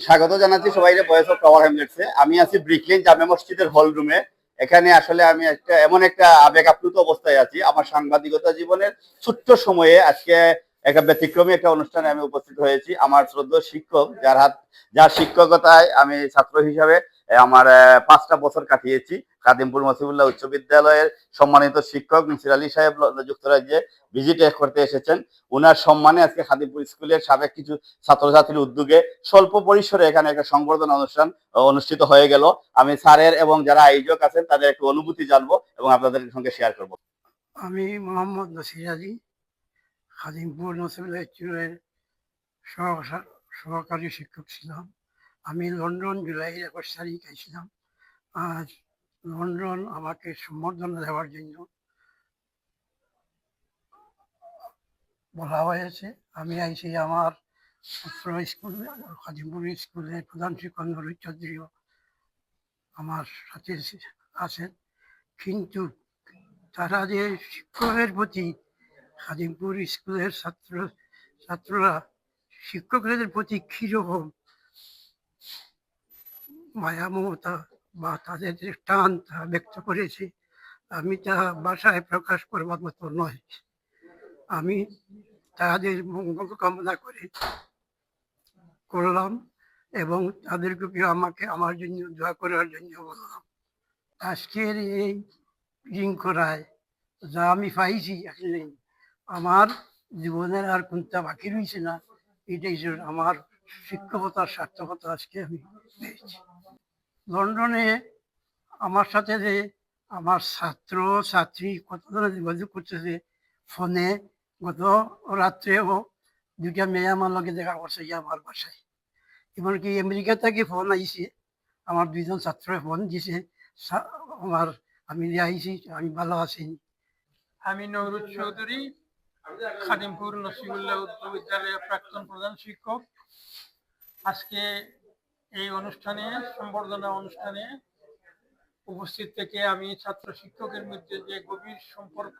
স্বাগত জানাচ্ছি সবাই বয়স অফ পাওয়ার হ্যামলেটসে আমি আছি ব্রিকলিন জামে মসজিদের হল রুমে এখানে আসলে আমি একটা, এমন একটা আবেগ আপ্লুত অবস্থায় আছি। আমার সাংবাদিকতা জীবনের ছোট্ট সময়ে আজকে একটা ব্যতিক্রমী একটা অনুষ্ঠানে আমি উপস্থিত হয়েছি। আমার শ্রদ্ধ শিক্ষক, যার হাত, যার শিক্ষকতায় আমি ছাত্র হিসাবে আমার পাঁচটা বছর কাটিয়েছি। কাদিমপুর মসিবুল্লাহ উচ্চ বিদ্যালয়ের সম্মানিত শিক্ষক মিসির আলী সাহেব যুক্তরাজ্যে ভিজিট করতে এসেছেন। ওনার সম্মানে আজকে খাদিমপুর স্কুলের সাবেক কিছু ছাত্রছাত্রীর উদ্যোগে স্বল্প পরিসরে এখানে একটা সংবর্ধনা অনুষ্ঠান অনুষ্ঠিত হয়ে গেল। আমি স্যারের এবং যারা আয়োজক আছেন, তাদের একটু অনুভূতি জানব এবং আপনাদের সঙ্গে শেয়ার করব। আমি মোহাম্মদ নসির আলী, খাদিমপুর নসিবুল্লাহ স্কুলের সহ- সহকারী শিক্ষক ছিলাম। আমি লন্ডন জুলাই একুশ তারিখ আইছিলাম আজ লন্ডন আমাকে সম্বর্ধনা দেওয়ার জন্য বলা হয়েছে। আমি আইছি আমার স্কুল খাদিমপুর স্কুলের প্রধান শিক্ষক নুরুল চৌধুরীও আমার সাথে আছেন। কিন্তু তারা যে শিক্ষকের প্রতি খাদিমপুর স্কুলের ছাত্র, ছাত্ররা শিক্ষকদের প্রতি কীরকম মায়া মমতা বা তাদের যে টান তা ব্যক্ত করেছি। আমি তা বাসায় প্রকাশ করবার মতো নয়। আমি তাদের মঙ্গল কামনা করে করলাম এবং তাদেরকে আমাকে আমার জন্য দোয়া করার জন্য বললাম, আজকের এই রিং করায় যা আমি পাইছি আসলে আমার জীবনের আর কোনটা বাকি রয়েছে না, এটাই আমার শিক্ষকতার সার্থকতা আজকে আমি পেয়েছি। লন্ডনে আমার সাথে যে আমার ছাত্র, ছাত্রী কতজনে যোগাযোগ করতেছে ফোনে, গত রাত্রেও দুইটা মেয়ে আমার লগে দেখা করছে আমার বাসায়। এমনকি আমেরিকা থেকে ফোন আইছে, আমার দুইজন ছাত্র ফোন দিছে আমার, আমি আইছি, আমি ভালো আছি। আমি নৌরুদ চৌধুরী, খাদিমপুর নসিবুল্লাহ উচ্চ বিদ্যালয়ের প্রাক্তন প্রধান শিক্ষক। আজকে এই অনুষ্ঠানে, সম্বর্ধনা অনুষ্ঠানে উপস্থিত থেকে আমি ছাত্র শিক্ষকের মধ্যে যে গভীর সম্পর্ক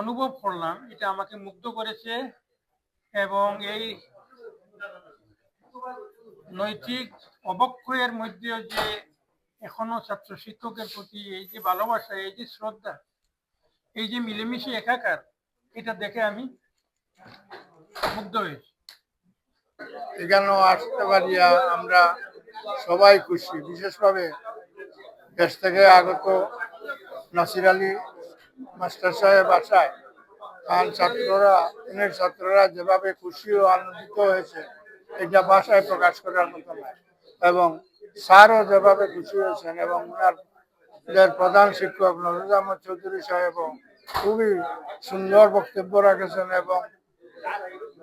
অনুভব করলাম, এটা আমাকে মুগ্ধ করেছে এবং এই নৈতিক অবক্ষয়ের মধ্যেও যে এখনও ছাত্র শিক্ষকের প্রতি এই যে ভালোবাসা, এই যে শ্রদ্ধা, এই যে মিলেমিশে একাকার, এটা দেখে আমি মুগ্ধ হয়েছি। এখানেও আসতে পারিয়া আমরা সবাই খুশি। বিশেষভাবে দেশ থেকে আগত নাসির আলী মাস্টার সাহেব আসায় আর ছাত্ররা অনেক ছাত্ররা যেভাবে খুশি ও আনন্দিত হয়েছে, এটা ভাষায় প্রকাশ করার মতো নয়। এবং স্যারও যেভাবে খুশি হয়েছেন এবং ওনার প্রধান শিক্ষক নজরুল আহমদ চৌধুরী সাহেব খুবই সুন্দর বক্তব্য রাখেছেন এবং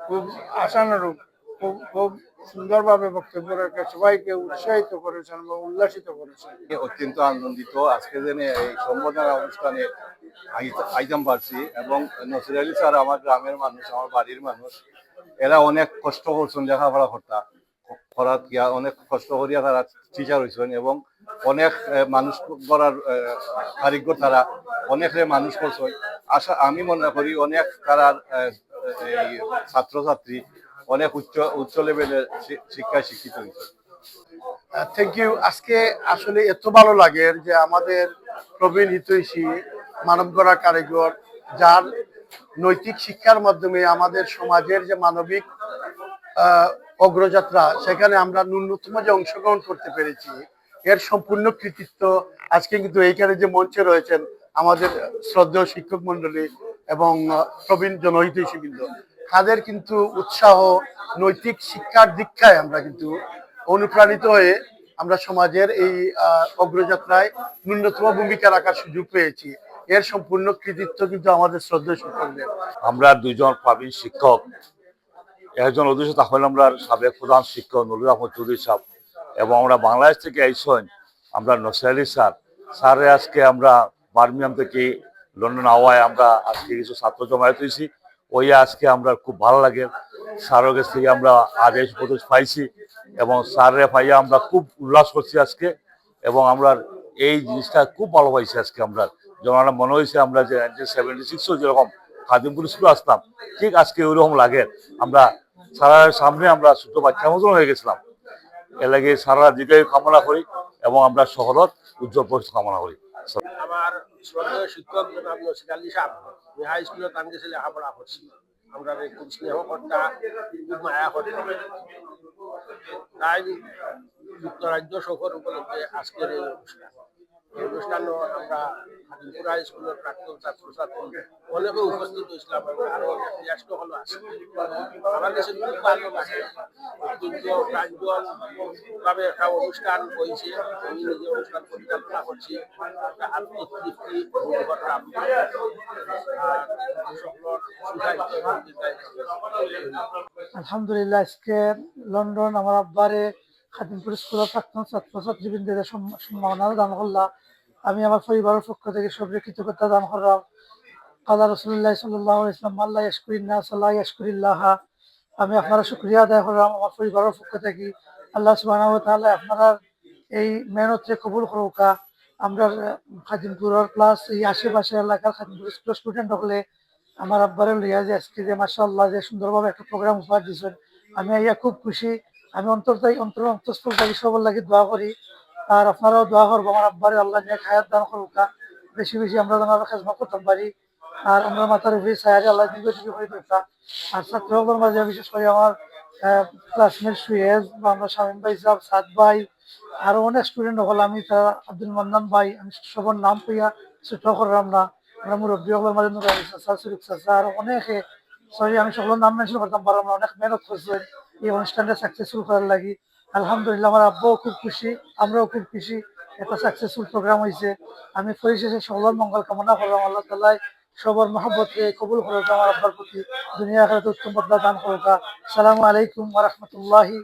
খুব আশানুরূপ খুব খুব সুন্দরভাবে বক্তব্য রেখে, সবাইকে উৎসাহিত করেছেন এবং উল্লাসিত করেছেন। অত্যন্ত আনন্দিত। আজকে দিনে এই সম্বোধনা অনুষ্ঠানে আই- আইতাম পারছি এবং নসির আলী স্যার আমার গ্রামের মানুষ, আমার বাড়ির মানুষ, এরা অনেক কষ্ট করছেন লেখাপড়া করতা, করার গিয়া অনেক কষ্ট করিয়া তারা টিচার হয়েছেন এবং অনেক মানুষ করার কারিগর তারা অনেক মানুষ করছেন। আশা, আমি মনে করি অনেক তারা ছাত্রছাত্রী অনেক উচ্চ উচ্চ লেভেলের শিক্ষায় শিক্ষিত হয়েছে। থ্যাংক ইউ আজকে আসলে এত ভালো লাগে যে আমাদের প্রবীণ হিতৈষী মানব গড়া কারিগর, যার নৈতিক শিক্ষার মাধ্যমে আমাদের সমাজের যে মানবিক অগ্রযাত্রা, সেখানে আমরা ন্যূনতম যে অংশগ্রহণ করতে পেরেছি, এর সম্পূর্ণ কৃতিত্ব আজকে কিন্তু এইখানে যে মঞ্চে রয়েছেন আমাদের শ্রদ্ধেয় শিক্ষক মন্ডলী এবং প্রবীণ জনহিতৈষী বৃন্দ। তাদের কিন্তু উৎসাহ, নৈতিক শিক্ষার দীক্ষায় আমরা কিন্তু অনুপ্রাণিত হয়ে আমরা সমাজের এই অগ্রযাত্রায় ন্যূনতম ভূমিকা রাখার সুযোগ পেয়েছি। এর সম্পূর্ণ কৃতিত্ব কিন্তু আমাদের শ্রদ্ধেয় শিক্ষকদের। আমরা দুজন প্রবীণ শিক্ষক। একজন অধ্যক্ষ তাহলে আমরা সাবেক প্রধান শিক্ষক নুরুল আহমদ চৌধুরী সাহেব এবং আমরা বাংলাদেশ থেকে আইসন আমরা নসির আলী স্যার। স্যারে আজকে আমরা বার্মিয়াম থেকে লন্ডন আওয়ায় আমরা আজকে কিছু ছাত্র জমায়েত হয়েছি। ওই আজকে আমরা খুব ভালো লাগে। স্যারের কাছ থেকে আমরা আদেশ উপদেশ পাইছি এবং স্যারে পাইয়া আমরা খুব উল্লাস করছি আজকে এবং আমরা এই জিনিসটা খুব ভালো পাইছি আজকে আমরা। যেমন আমরা মনে হয়েছে আমরা যে সেভেন্টি সিক্সও যেরকম খাদিমপুর স্কুলে আসতাম, ঠিক আজকে ওইরকম লাগে। আমরা স্যারের সামনে আমরা ছোট বাচ্চার মতন হয়ে গেছিলাম। এর লাগে সারা দীর্ঘায়ু কামনা করি এবং আমরা শহরত উজ্জ্বল কামনা করি। আমার শ্রদ্ধেয় শিক্ষক জনাব নসির আলী সাহেব আমি হাই স্কুলে তান ছেলে লেখাপড়া করছি। আমরা খুব স্নেহ কর্তা খুব মায়া কর্তা তাই যুক্তরাজ্য সফর উপলক্ষে আজকের এই অনুষ্ঠান। অনুষ্ঠানও আমরা হাজিপুর স্কুলের প্রাক্তন ছাত্রছাত্রী অনেকে উপস্থিত হয়েছিলাম আরও জ্যেষ্ঠ হলো আমার কাছে খুব ভালো লাগে অত্যন্ত প্রাঞ্জল ভাবে একটা অনুষ্ঠান হয়েছে আমি নিজে অনুষ্ঠান পরিচালনা করছি একটা আত্মতৃপ্তি অনুভব করলাম আলহামদুলিল্লাহ, আজকে লন্ডন আমার আব্বারে খাদিমপুর স্কুলের প্রাক্তন ছাত্রছাত্রীবৃন্দের সম- সম্মাননা দান করলাম। আমি আমার পরিবারের পক্ষ থেকে সবরে কৃতজ্ঞতা দান করলাম। কালা রসুল্লাহ সাল্লাহ ইসলাম আল্লাহ ইয়াসকুরিল্লাহ সাল্লাহ ইয়াসকুরিল্লাহ আমি আপনারা শুক্রিয়া আদায় করলাম আমার পরিবারের পক্ষ থেকে। আল্লাহ সুবাহ তাহলে আপনারা এই মেহনতরে কবুল করুকা। আমরা খাদিমপুরের প্লাস এই আশেপাশে এলাকার খাদিমপুর স্কুলের স্টুডেন্ট হলে আমার আব্বারে লইয়া যে আজকে যে মাসাল্লাহ যে সুন্দরভাবে একটা প্রোগ্রাম উপহার দিয়েছেন। আমি আইয়া খুব খুশি। আমি অন্তর তাই অন্তর, অন্তঃস্থল থাকি সবার লাগে দোয়া করি। আর আপনারাও দোয়া করব, আমার আব্বারে আল্লাহ নিয়ে খায়াত দান করুকা বেশি বেশি আমরা যেন খেজমা করতাম পারি। আর আমরা মাথার উপরে সায়ারে আল্লাহ দীর্ঘ দীর্ঘ করে দিতাম আর ছাত্রদের মাঝে বিশেষ করে আমার ক্লাসমেট সুয়েজ বা আমরা শামীম ভাই সাহেব, সাদ ভাই, আরও অনেক স্টুডেন্ট হল, আমি তারা আব্দুল মান্নান ভাই, আমি সবার নাম কইয়া ছোট করলাম না। আমরা মুরব্বী হলের মাঝে নুর আলী চাচা, সুরুক চাচা, আর অনেকে সরি আমি সকলের নাম মেনশন করতাম পারলাম না অনেক মেহনত করছেন। এই অনুষ্ঠানটা সাকসেসফুল করার লাগি। আলহামদুলিল্লাহ, আমার আব্বাও খুব খুশি, আমরাও খুব খুশি। একটা সাকসেসফুল প্রোগ্রাম হয়েছে আমি পরিশেষে সবার মঙ্গল কামনা করলাম, আল্লাহ তাল্লাহ সবার মহাব্বতকে কবুল করুক, আমার আব্বার প্রতি দুনিয়া আখেরাতে উত্তম বদলা দান করুক। সালামু আলাইকুম ওয়া রাহমাতুল্লাহি